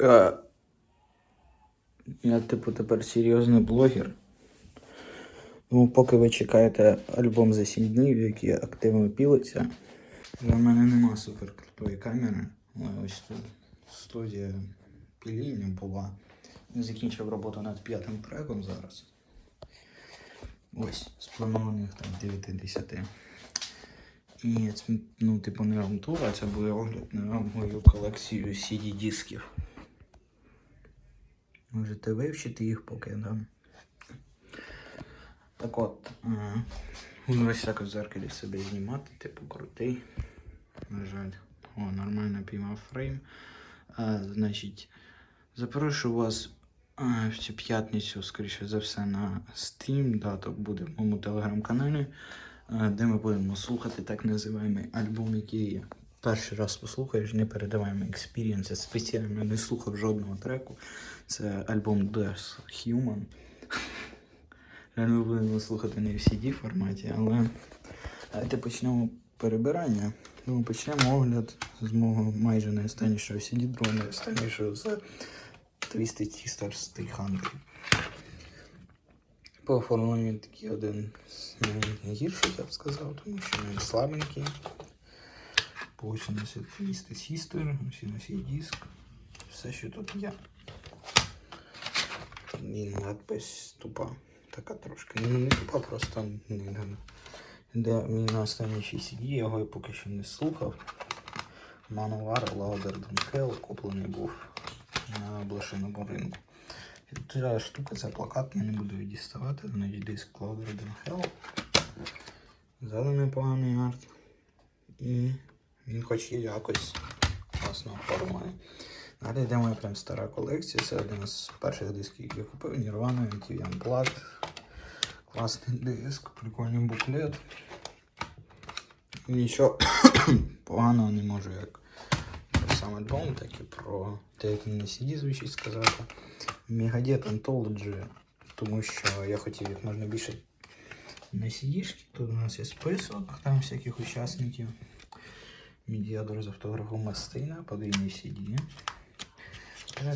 Е, Я, типу, тепер серйозний блогер. Ну, поки ви чекаєте альбом за 7 днів, який активно пілиться. У мене нема супер крутої камери. Але ось тут студія піління була. Закінчив роботу над п'ятим треком зараз. Ось, спланованих там 9-10. І це, ну, типу, не раундтур, а це буде огляд на мою колекцію CD-дисків. Можете вивчити їх, поки я дам. Так от, е, ось так в зеркалі себе знімати, типу крутий. На жаль. О, нормально піймав фрейм. Е, значить, запрошую вас в цю п'ятницю, скоріше за все, на стрім. Даток буде в моєму телеграм-каналі, де ми будемо слухати так називаємий альбом, який перший раз послухаєш, не передаваємо експірієнс. Я спеціально не слухав жодного треку. Це альбом Death Human. Реально будемо слухати не в CD форматі, але давайте почнемо перебирання. Ну, почнемо огляд з мого майже найостаннішого CD, другого найостаннішого з Twisted Sisters 300. По оформленню такий один з найгірших, я б сказав, тому що він слабенький. По ось у нас є Twisted Sister, ось у нас є диск. Все, що тут є. І надпись тупа. Така трошки. Ну не тупа, просто не знаю. Де мій на останній CD, я його поки що не слухав. Louder Than Hell куплений був на блошиному ринку. І Ця штука, це плакат, я не буду її діставати, значить диск Than Hell. Ззаду непоганий арт. І він хоч є якось класно оформлений. Далі йде моя прям стара колекція. Це один з перших дисків, які я купив. Nirvana, MTV Unplugged. Класний диск, прикольний буклет. Нічого поганого не можу як про сам альбом, так і про те, як на CD звучить сказати. Megadeth Anthology, тому що я хотів як можна більше на CD-шки. Тут у нас є список там всяких учасників. Медіатор з автографом Мастина, подвійний CD.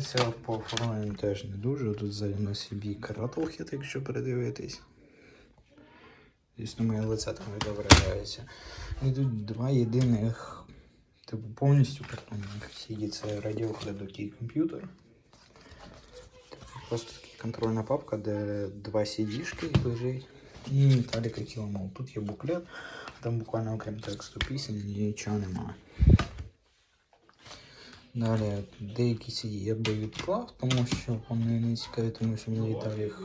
Це по оформленню теж не дуже. Тут ззаді на собі Rattlehead, якщо передивитись. Звісно, моє лице там відображається. І тут два єдиних, типу, повністю картонних CD. Це Radiohead окей комп'ютер. Просто така контрольна папка, де два CD-шки лежить. І Kill 'Em Тут є буклет, там буквально окрім тексту пісень нічого немає. Далі деякі CD я би відклав, тому що вони не цікаві, тому що мені віддав їх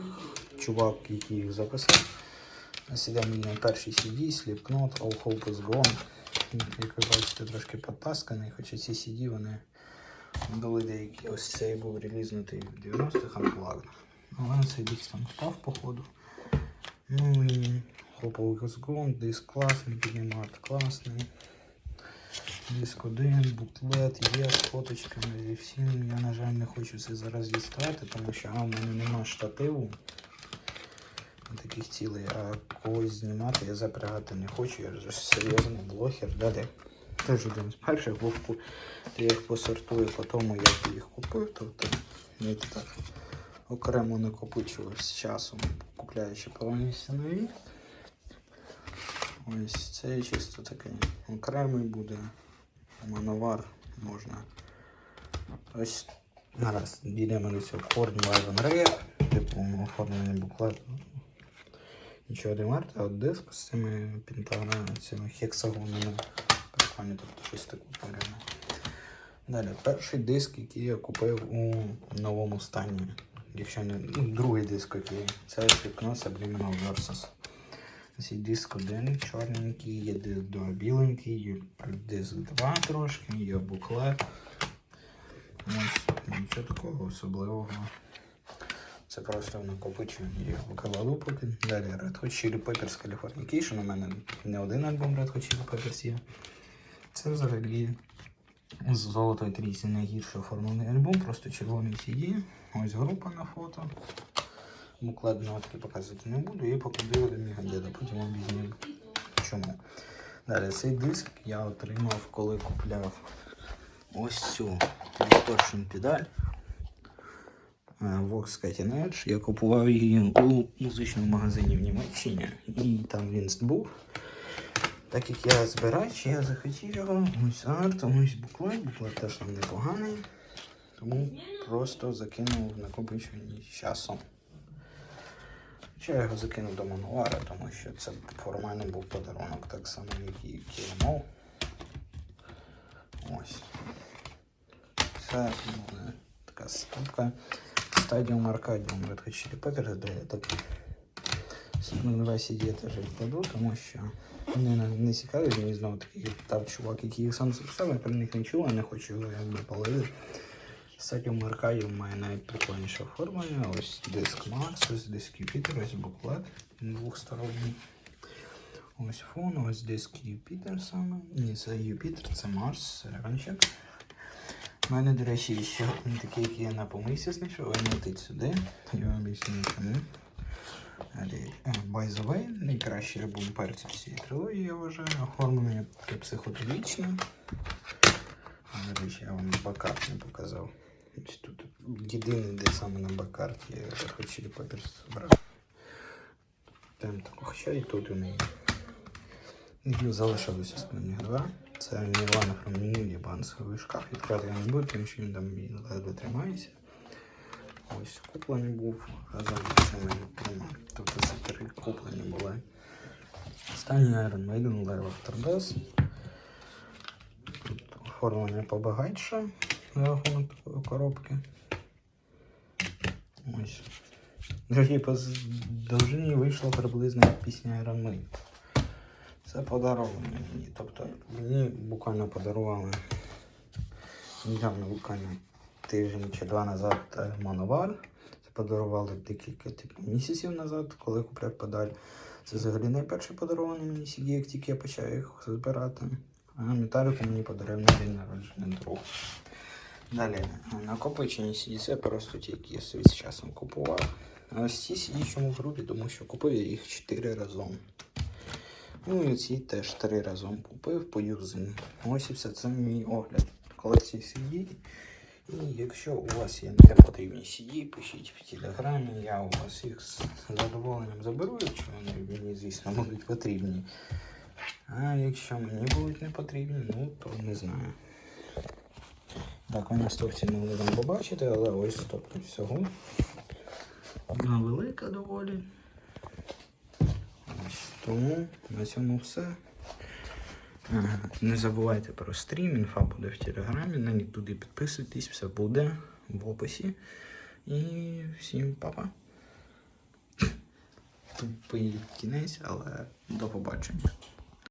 чувак, який їх записав. Ось іде мій перший CD, Slipknot, All Hope Is Gone. Як ви бачите, трошки потасканий, хоча ці CD вони були деякі. Ось цей був релізнутий в 90-х Unplugged. Але цей диск там впав, походу. Ну і Hope Is диск класний, піднімат класний. Диск один, буклет, є з фоточками зі всім. Я, на жаль, не хочу це зараз діставати, тому що а, в мене нема штативу таких цілей, а когось знімати я запрягати не хочу. Я ж серйозний блогер. Далі теж один з перших був, я їх посортую по тому, як їх купив. Тобто я так окремо накопичував з часом, купляючи повністю нові. Ось це чисто такий окремий буде. Мановар можна. Ось зараз дійдемо до цього Корн Live and типу оформлений буклет. Нічого не варто, а от диск з цими пентаграмами, цими хексагонами. Прикольно, тобто щось таке порівняно. Далі, перший диск, який я купив у новому стані. Якщо не ну, другий диск, який це Slipknot Subliminal Versus. Цей диск один чорненький, є два біленький, є диск 2 трошки, є буклет. Ось, нічого такого особливого. Це просто накопичування їх викладу поки. Далі Red Hot Chili Peppers Californication. У мене не один альбом Red Hot Chili Peppers є. Це взагалі з золотої трійці найгірший оформлений альбом, просто червоний CD. Ось група на фото. Буклет нотки показувати не буду і покладу до Мігадеда, потім об'ясню чому. Далі цей диск я отримав, коли купляв ось цю distortion педаль. е, Vox Cutting Edge. Я купував її у музичному магазині в Німеччині. І там він був. Так як я збирач, я захотів його. Ось арт, ось буклет. Буклет теж там непоганий. Тому просто закинув в накопичуванні часом. Хоча я його закинув до мануара, тому що це формально був подарунок, так само, як і KMO. Ось. Це мене така ступка. Stadium Arcadium Red Hot Chili Peppers, де я так CD я теж відкладу, тому що вони не, цікаві, мені знову таки там чувак, який їх сам записав, про них не чув, не хочу його якби палити. Stadium Arcadium має навіть прикольніше оформлення. Ось диск Max, ось диск Юпітер, ось буклет двохсторонній. Ось фон, ось диск Юпітер саме. Ні, це Юпітер, це Марс, серіанчик. У мене, до речі, ще один такий, який я на помийці знайшов, він сюди. Я вам об'ясню чому. Е, By the way, найкращий альбом перців цієї трилогії, я вважаю. Оформлення таке психоделічне. А, До речі, я вам бакарт не показав. Тут єдиний, де саме на бакарті я хочу Peppers брав. Там таку, хоча і тут у неї. Їх залишилось останні два. Це Nirvana from New Bands шкаф. Відкрити я не буду, тому що він там ледве тримається. Ось куплений був разом з цими трьома. Тобто це три куплені були. Останній Iron Maiden Lair After Death. Тут оформлення побагатше на рахунок такої коробки. Ось. Друзі, по довжині вийшла приблизно пісня Iron. Це подаровано мені. Тобто мені буквально подарували недавно буквально тиждень чи два назад е, Моновар. Це подарували декілька типу, місяців назад, коли купляв педаль. Це взагалі найперший подарований мені CD, як тільки я почав їх збирати. А металіку мені подарив на день народження друг. Далі, накопичені CD це просто ті, які я собі з часом купував. А ось CD чому в групі, тому що купив я їх 4 разом. Ну і ці теж три разом купив поюзані. Ось і все це мій огляд колекції CD. І якщо у вас є непотрібні CD, пишіть в телеграмі, я у вас їх з задоволенням заберу, якщо вони мені, звісно, будуть потрібні. А якщо мені будуть не потрібні, ну то не знаю. Так, у нас стовці не можемо побачити, але ось стопка всього. Вона велика доволі. Ось, тому на цьому все. Не забувайте про стрім, інфа буде в телеграмі. На них туди підписуйтесь, все буде в описі. І всім па-па. Тупий кінець, але до побачення.